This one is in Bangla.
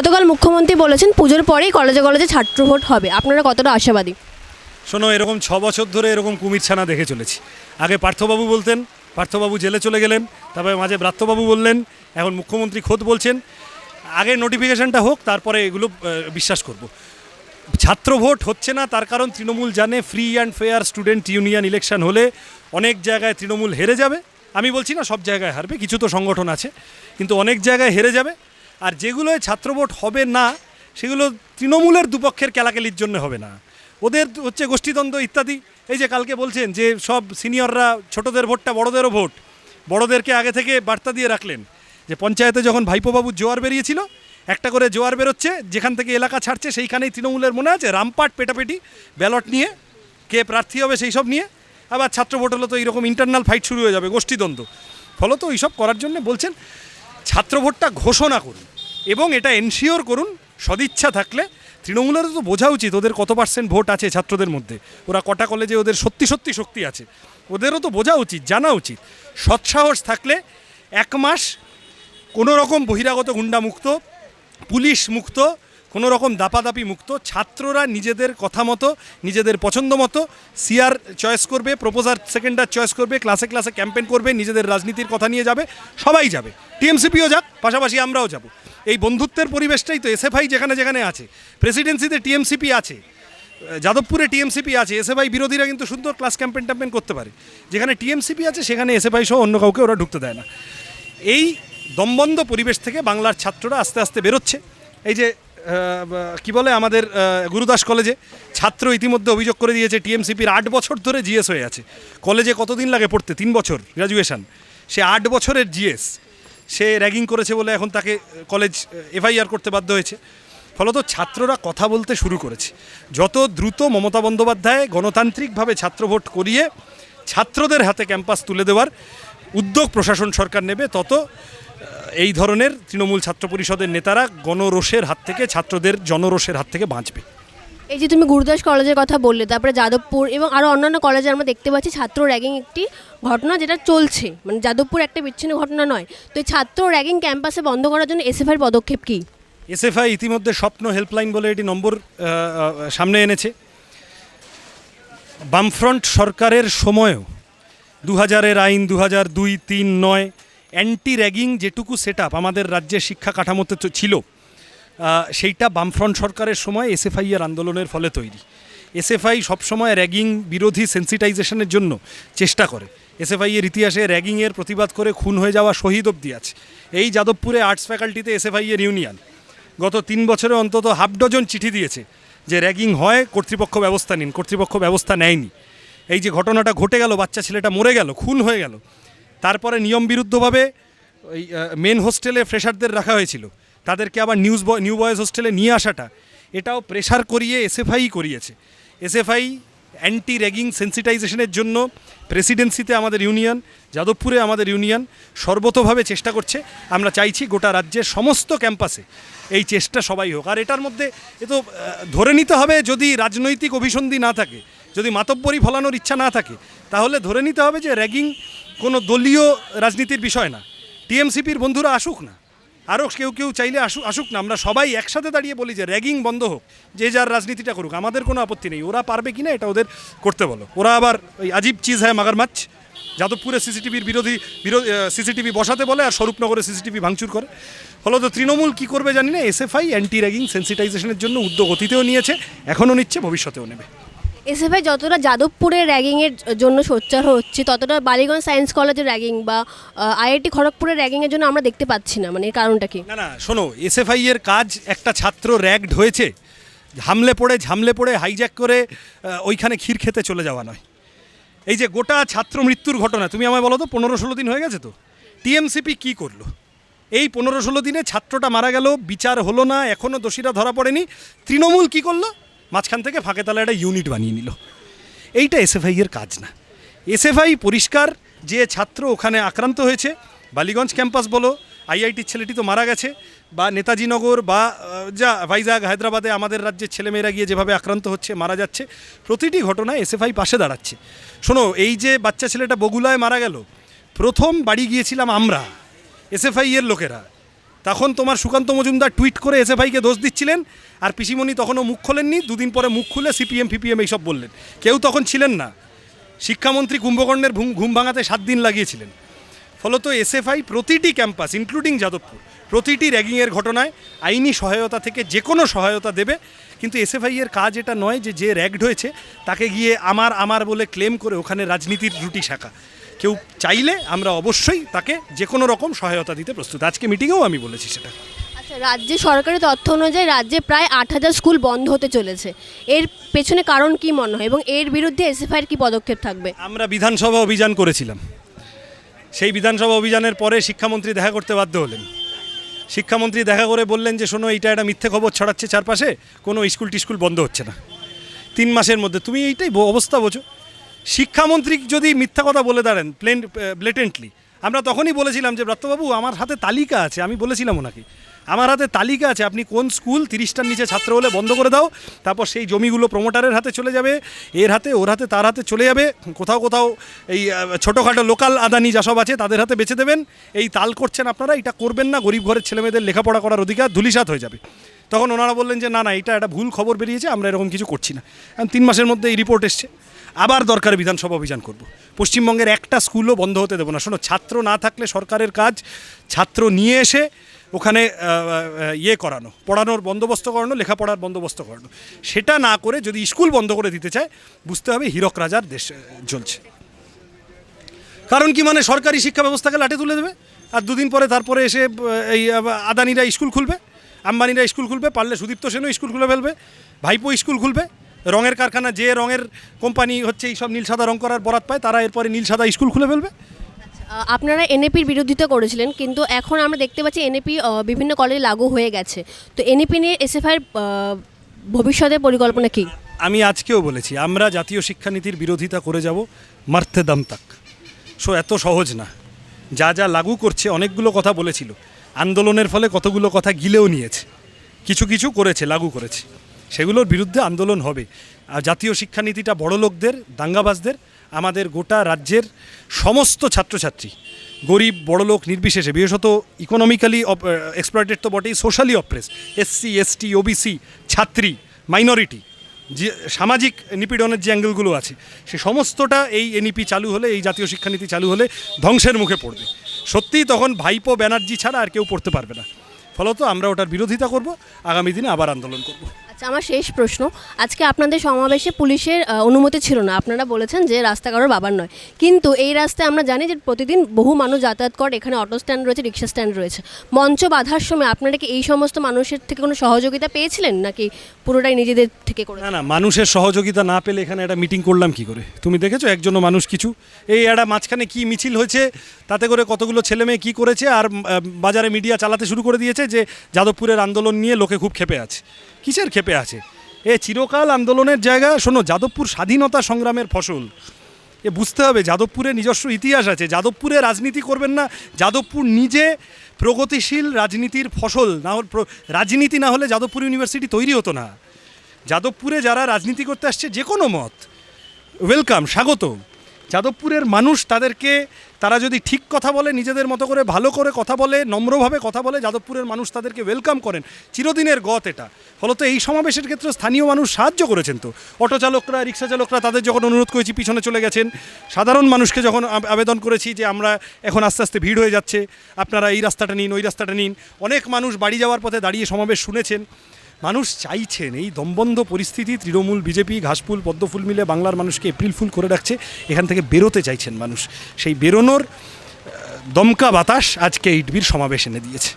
গতকাল মুখ্যমন্ত্রী বলেছেন পুজোর পরেই কলেজে কলেজে ছাত্র ভোট হবে। আপনারা কতটা আশাবাদী? শোনো, এরকম ছ বছর ধরে এরকম কুমির ছানা দেখে চলেছি। আগে পার্থবাবু বলতেন, পার্থবাবু জেলে চলে গেলেন, তারপরে মাঝে ব্রাত্যবাবু বললেন, এখন মুখ্যমন্ত্রী খোদ বলছেন, আগে নোটিফিকেশনটা হোক, তারপরে এগুলো বিশ্বাস করব। ছাত্র ভোট হচ্ছে না, তার কারণ তৃণমূল জানে free and fair student union election হলে অনেক জায়গায় তৃণমূল হেরে যাবে। আমি বলছি না সব জায়গায় হারবে, কিছু তো সংগঠন আছে, কিন্তু অনেক জায়গায় হেরে যাবে। আর যেগুলোয় ছাত্র ভোট হবে না, সেগুলো তৃণমূলের দুপক্ষের কেলাকেলির জন্য হবে না। ওদের হচ্ছে গোষ্ঠীদ্বন্দ্ব ইত্যাদি। এই যে কালকে বলছেন যে সব সিনিয়ররা ছোটদের ভোটটা বড়দেরও ভোট, বড়দেরকে আগে থেকে বার্তা দিয়ে রাখলেন যে পঞ্চায়েতে যখন ভাইপোবাবুর জোয়ার বেরিয়েছিল, একটা করে জোয়ার বেরোচ্ছে, যেখান থেকে এলাকা ছাড়ছে সেইখানেই তৃণমূলের মনে আছে রামপাট পেটাপেটি, ব্যালট নিয়ে, কে প্রার্থী হবে সেই সব নিয়ে। আবার ছাত্র ভোট হলো তো এইরকম ইন্টারনাল ফাইট শুরু হয়ে যাবে, গোষ্ঠীদ্বন্দ্ব। ফলত এইসব করার জন্য বলছেন ছাত্র ভোটটা ঘোষণা করুন। এবং এটা এনশিওর করুন, সদিচ্ছা থাকলে। তৃণমূলেরও তো বোঝা উচিত ওদের কত পার্সেন্ট ভোট আছে ছাত্রদের মধ্যে। ওরা কটা কলেজে ওদের সত্যি সত্যি শক্তি আছে। ওদেরও তো বোঝা উচিত, জানা উচিত। সৎসাহস থাকলে এক মাস কোনো রকম বহিরাগত গুন্ডামুক্ত পুলিশ মুক্ত কোনো রকম দাপাদাপি মুক্ত, ছাত্ররা নিজেদের কথা মতো, নিজেদের পছন্দ মতো সিআর চয়েস করবে প্রপোজার সেকেন্ডার চয়েস করবে ক্লাসে ক্লাসে ক্যাম্পেন করবে, নিজেদের রাজনীতির কথা নিয়ে যাবে, সবাই যাবে। টিএমসিপিও যাক, পাশাপাশি আমরাও যাব। এই বন্ধুত্বের পরিবেশটাই তো এসএফআই যেখানে যেখানে আছে। প্রেসিডেন্সিতে টিএমসিপি আছে, যাদবপুরে টিএমসিপি আছে, এসএফআই বিরোধীরা কিন্তু সুন্দর ক্লাস ক্যাম্পেন ট্যাম্পেন করতে পারে। যেখানে টিএমসিপি আছে, সেখানে এসএফআই সহ অন্য কাউকে ওরা ঢুকতে দেয় না। এই দমবন্ধ পরিবেশ থেকে বাংলার ছাত্ররা আস্তে আস্তে বেরোচ্ছে। এই যে কি বলে আমাদের গুরুদাস কলেজে ছাত্র ইতিমধ্যে অভিযোগ করে দিয়েছে, টিএমসিপির আট বছর ধরে জিএস হয়ে আছে। কলেজে কতদিন লাগে পড়তে? তিন বছর গ্র্যাজুয়েশন সে আট বছরের জিএস। সে র্যাগিং করেছে বলে এখন তাকে কলেজ এফআইআর করতে বাধ্য হয়েছে। ফলত ছাত্ররা কথা বলতে শুরু করেছে। যত দ্রুত মমতা বন্দ্যোপাধ্যায় গণতান্ত্রিকভাবে ছাত্র ভোট করিয়ে ছাত্রদের হাতে ক্যাম্পাস তুলে দেওয়ার উদ্যোগ প্রশাসন সরকার নেবে, তত এই ধরনের তৃণমূল ছাত্র পরিষদের নেতারা গণরোষের হাত থেকে, ছাত্রদের জনরোষের হাত থেকে বাঁচবে। এই যে তুমি গুরুদাস কলেজের কথা বললে, তারপরে যাদবপুর এবং আরও অন্যান্য কলেজে আমরা দেখতে পাচ্ছি ছাত্র র্যাগিং একটি ঘটনা যেটা চলছে। মানে যাদবপুর একটা বিচ্ছিন্ন ঘটনা নয়। তো এই ছাত্র র্যাগিং ক্যাম্পাসে বন্ধ করার জন্য এসএফআইয়ের পদক্ষেপ কী? এসএফআই ইতিমধ্যে স্বপ্ন হেল্পলাইন বলে এটি নম্বর সামনে এনেছে। বামফ্রন্ট সরকারের সময়ও দু হাজারের আইন দু হাজার দুই তিন নয় অ্যান্টি র্যাগিং যেটুকু সেট আমাদের রাজ্যের শিক্ষা কাঠামোতে ছিল সেইটা বামফ্রন্ট সরকারের সময় এসএফআই এর আন্দোলনের ফলে তৈরি। এসএফআই সবসময় র্যাগিং বিরোধী সেন্সিটাইজেশনের জন্য চেষ্টা করে। এসএফআই এর ইতিহাসে র্যাগিংয়ের প্রতিবাদ করে খুন হয়ে যাওয়া শহীদ অব্দি আছে। এই যাদবপুরে আর্টস ফ্যাকাল্টিতে এসএফআই এর ইউনিয়ন। গত তিন বছরে অন্তত হাফ ডজন চিঠি দিয়েছে যে র্যাগিং হয়, কর্তৃপক্ষ ব্যবস্থা নিন, কর্তৃপক্ষ ব্যবস্থা নেয়নি। এই যে ঘটনাটা ঘটে গেল, বাচ্চা ছেলেটা মরে গেল, খুন হয়ে গেল। তারপরে নিয়ম বিরুদ্ধভাবে ওই মেন হোস্টেলে ফ্রেশারদের রাখা হয়েছিল। তাদেরকে আবার নিউজ নিউ বয়েজ হোস্টেলে নিয়ে আসাটা, এটাও প্রেশার করিয়ে এসএফআই করিয়েছে। এসএফআই অ্যান্টি র্যাগিং সেন্সিটাইজেশনের জন্য প্রেসিডেন্সিতে আমাদের ইউনিয়ন যাদবপুরে আমাদের ইউনিয়ন সর্বতভাবে চেষ্টা করছে। আমরা চাইছি গোটা রাজ্যের সমস্ত ক্যাম্পাসে এই চেষ্টা সবাই হোক। আর এটার মধ্যে এ তো ধরে নিতে হবে যদি রাজনৈতিক অভিসন্ধি না থাকে, যদি মাতব্বরি ফলানোর ইচ্ছা না থাকে, তাহলে ধরে নিতে হবে যে র্যাগিং কোনো দলীয় রাজনীতির বিষয় না। টিএমসিপির বন্ধুরা আসুক না। আরও কেউ কেউ চাইলে আসুক আসুক না, আমরা সবাই একসাথে দাঁড়িয়ে বলি যে র্যাগিং বন্ধ হোক, যে যার রাজনীতিটা করুক, আমাদের কোনো আপত্তি নেই, ওরা পারবে কি না এটা ওদের করতে বলো। ওরা আবার ওই আজীব চিজ হ্যাঁ মাগার মাছ যাদবপুরে সিসিটিভির বিরোধী বিরোধী সিসিটিভি বসাতে বলে আর স্বরূপনগরে সিসিটিভি ভাঙচুর করে। ফলত তৃণমূল কি করবে জানি না, এসএফআই অ্যান্টি র্যাগিং সেন্সিটাইজেশনের জন্য উদ্যোগ অতীতেও নিয়েছে, এখনও নিচ্ছে, ভবিষ্যতেও নেবে। এসএফআই যতটা যাদবপুরের র্যাগিংয়ের জন্য সোচ্চার হচ্ছে, ততটা বালিগঞ্জ সায়েন্স কলেজের র্যাগিং বা আইআইটি খড়গপুরের র্যাগিংয়ের জন্য আমরা দেখতে পাচ্ছি না। মানে এর কারণটা কি? না না, শোনো এসএফআই এর কাজ একটা ছাত্র র্যাগড হয়েছে। ঝামলে পড়ে ঝামলে পড়ে, হাইজ্যাক করে ওইখানে ক্ষীর খেতে চলে যাওয়া নয়। এই যে গোটা ছাত্র মৃত্যুর ঘটনা, তুমি আমায় বলো তো, পনেরো ষোলো দিন হয়ে গেছে তো? টিএমসিপি কি করল? এই পনেরো ষোলো দিনে ছাত্রটা মারা গেল, বিচার হলো না এখনও দোষীরা ধরা পড়েনি। তৃণমূল কি করল? মাঝখান থেকে ফাঁকে তালা একটা ইউনিট বানিয়ে নিল। এইটা এসএফআই এর কাজ না। এসএফআই পরিষ্কার, যে ছাত্র ওখানে আক্রান্ত হয়েছে, বালিগঞ্জ ক্যাম্পাস বলো আইআইটির ছেলেটি তো মারা গেছে, বা নেতাজি নগর, বা যা ভাইজাগ হায়দ্রাবাদে আমাদের রাজ্যের ছেলেমেয়েরা গিয়ে যেভাবে আক্রান্ত হচ্ছে, মারা যাচ্ছে, প্রতিটি ঘটনায় এসএফআই পাশে দাঁড়াচ্ছে। শোনো, এই যে বাচ্চা ছেলেটা বগুলায় মারা গেল, প্রথম বাড়ি গিয়েছিলাম আমরা এসএফআই এর লোকেরা। তখন তোমার সুকান্ত মজুমদার টুইট করে এসে ভাইকে দোষ দিচ্ছিলেন, আর পিসিমণি তখনও মুখ খোলেননি, দুদিন পরে মুখ খুলে সিপিএম, ফিপিএম এইসব বললেন। কেউ তখন ছিলেন না। শিক্ষামন্ত্রী কুম্ভকর্ণের ঘুম ভাঙাতে সাত দিন লাগিয়েছিলেন। ফলত এসএফআই প্রতিটি ক্যাম্পাস ইনক্লুডিং যাদবপুর, প্রতিটি র্যাগিংয়ের ঘটনায় আইনি সহায়তা থেকে যে কোনো সহায়তা দেবে। কিন্তু এসএফআই এর কাজ এটা নয় যে যে র্যাগড হয়েছে, তাকে গিয়ে আমার আমার বলে ক্লেম করে ওখানে রাজনীতির রুটি শাখা। কেউ চাইলে আমরা অবশ্যই তাকে যে কোনো রকম সহায়তা দিতে প্রস্তুত। আজকে মিটিংয়েও আমি বলেছি সেটা। আচ্ছা রাজ্যে সরকারের তথ্য অনুযায়ী রাজ্যে প্রায় আট হাজার স্কুল বন্ধ হতে চলেছে। এর পেছনে কারণ কি মনে হয়? এবং এর বিরুদ্ধে এসএফআইয়ের কি পদক্ষেপ থাকবে? আমরা বিধানসভা অভিযান করেছিলাম। সেই বিধানসভা অভিযানের পরে শিক্ষামন্ত্রী দেখা করতে বাধ্য হলেন। শিক্ষামন্ত্রী দেখা করে বললেন যে শোনো এইটা একটা মিথ্যে খবর ছড়াচ্ছে চারপাশে। কোনো স্কুল টিস্কুল বন্ধ হচ্ছে না। তিন মাসের মধ্যে। তুমি এইটাই অবস্থা বোঝো। শিক্ষামন্ত্রী যদি মিথ্যা কথা বলে দাঁড়ান প্লেন ব্লেটেন্টলি আমরা তখনই বলেছিলাম যে, ব্রত্যবাবু, আমার হাতে তালিকা আছে। আমি বলেছিলাম ওনাকে, আমার হাতে তালিকা আছে, আপনি কোন স্কুল, তিরিশটার নিচে ছাত্র হলে বন্ধ করে দাও, তারপর সেই জমিগুলো প্রমোটারের হাতে চলে যাবে, এর হাতে, ওর হাতে, তার হাতে চলে যাবে, কোথাও কোথাও এই ছোটোখাটো লোকাল আদানি যাসব আছে, তাদের হাতে বেছে দেবেন। এই তাল করছেন আপনারা, এটা করবেন না, গরিব ঘরের ছেলেমেয়েদের লেখাপড়া করার অধিকার ধুলিসাত হয়ে যাবে। তখন ওনারা বললেন যে, না না, এটা একটা ভুল খবর বেরিয়েছে, আমরা এরকম কিছু করছি না। কারণ তিন মাসের মধ্যে এই রিপোর্ট এসছে। আবার দরকার বিধানসভা অভিযান করব। পশ্চিমবঙ্গের একটা স্কুলও বন্ধ হতে দেবো না। শোনো, ছাত্র না থাকলে সরকারের কাজ, ছাত্র নিয়ে এসে ওখানে ইয়ে করানো, পড়ানোর বন্দোবস্ত করানো, লেখাপড়ার বন্দোবস্ত করানো। সেটা না করে যদি স্কুল বন্ধ করে দিতে চায়, বুঝতে হবে হীরক রাজার দেশ চলছে কারণ কি মানে সরকারি শিক্ষা ব্যবস্থাকে লাটে তুলে দেবে? আর দুদিন পরে তারপরে এসে এই আদানিরা স্কুল খুলবে? আম্বানিরা স্কুল খুলবে পারলে সুদীপ্ত সেনও স্কুল খুলে ফেলবে ভাইপো স্কুল খুলবে। রঙের কারখানা যে রঙের কোম্পানি হচ্ছে এই সব নীল সাদা রং করার বরাত পায় তারা এরপরে নীল সাদা স্কুল খুলে ফেলবে। আপনারা এনএপির বিরোধিতা করেছিলেন কিন্তু এখন আমরা দেখতে পাচ্ছি এনএপি বিভিন্ন কলেজে লাগু হয়ে গেছে। তো এনএপি নিয়ে এসএফআইয়ের ভবিষ্যতের পরিকল্পনা কি? আমি আজকেও বলেছি আমরা জাতীয় শিক্ষানীতির বিরোধিতা করে যাব মারতে দাম তাক। সো এত সহজ না। যা যা লাগু করছে অনেকগুলো কথা বলেছিল। আন্দোলনের ফলে কতগুলো কথা গিলেও নিয়েছে। কিছু কিছু করেছে, লাগু করেছে। সেগুলোর বিরুদ্ধে আন্দোলন হবে। আর জাতীয় শিক্ষানীতিটা বড় লোকদের দাঙ্গাবাজদের, আমাদের গোটা রাজ্যের সমস্ত ছাত্রছাত্রী। গরিব, বড়লোক, নির্বিশেষে, বিশেষত ইকোনমিক্যালি এক্সপ্লয়েটেড তো বটেই socially oppress SC ST OBC ছাত্রী মাইনরিটি যে সামাজিক নিপীড়নের যে অ্যাঙ্গেলগুলো আছে, সে সমস্তটা এই এনইপি চালু হলে, এই জাতীয় শিক্ষানীতি চালু হলে ধ্বংসের মুখে পড়বে। সত্যিই তখন ভাইপো ব্যানার্জি ছাড়া আর কেউ পড়তে পারবে না। ফলত আমরা ওটার বিরোধিতা করব, আগামী দিনে আবার আন্দোলন করব। আমার শেষ প্রশ্ন। আজকে আপনাদের সমাবেশে পুলিশের অনুমতি ছিল না। আপনারা বলেছেন যে রাস্তা কারোর বাবার নয়। কিন্তু এই রাস্তায় আমরা জানি যে প্রতিদিন বহু মানুষ যাতায়াত করে। এখানে অটো স্ট্যান্ড রয়েছে, রিক্সা স্ট্যান্ড রয়েছে। মঞ্চ বাঁধার সময় আপনারা কি এই সমস্ত মানুষের থেকে কোনো সহযোগিতা পেয়েছিলেন? নাকি পুরোটাই নিজেদের থেকে করে? না না, মানুষের সহযোগিতা না পেলে এখানে একটা মিটিং করলাম কি করে? তুমি দেখেছ? একজনও মানুষ কিছু। এই একটা মাঝখানে কি মিছিল হয়েছে? তাতে করে কতগুলো ছেলে মেয়ে কী করেছে? আর বাজারে মিডিয়া চালাতে শুরু করে দিয়েছে যে যাদবপুরের আন্দোলন নিয়ে লোকে খুব ক্ষেপে আছে। কিসের ক্ষেপে আছে। এ চিরকাল আন্দোলনের জায়গা, শোনো, যাদবপুর স্বাধীনতা সংগ্রামের ফসল। এ বুঝতে হবে, যাদবপুরে নিজস্ব ইতিহাস আছে। যাদবপুরে রাজনীতি করবেন না, যাদবপুর নিজে প্রগতিশীল রাজনীতির ফসল। না রাজনীতি না হলে যাদবপুর ইউনিভার্সিটি তৈরি হতো না। যাদবপুরে যারা রাজনীতি করতে আসছে, যে কোনো মত। ওয়েলকাম স্বাগত যাদবপুরের মানুষ তাদেরকে, তারা যদি ঠিক কথা বলে, নিজেদের মতো করে ভালো করে কথা বলে, নম্রভাবে কথা বলে, যাদবপুরের মানুষ তাদেরকে ওয়েলকাম করেন। চিরদিনের গত এটা। ফলত এই সমাবেশের ক্ষেত্রে স্থানীয় মানুষ সাহায্য করেছেন তো। অটো চালকরা, রিক্সা চালকরা তাদের যখন অনুরোধ করেছি পিছনে চলে গেছেন, সাধারণ মানুষকে যখন আবেদন করেছি যে আমরা এখন আস্তে আস্তে ভিড় হয়ে যাচ্ছে, আপনারা এই রাস্তাটা নিন, ওই রাস্তাটা নিন। অনেক মানুষ বাড়ি যাওয়ার পথে দাঁড়িয়ে সমাবেশ শুনেছেন। মানুষ চাইছেন এই দমবন্ধ পরিস্থিতি, তৃণমূল, বিজেপি, ঘাসফুল, পদ্মফুল মিলে বাংলার মানুষকে এপ্রিল ফুল করে রাখছে এখান থেকে বেরোতে চাইছেন মানুষ। সেই বেরোনোর দমকা বাতাস আজকে ইটবির সমাবেশ এনে দিয়েছে।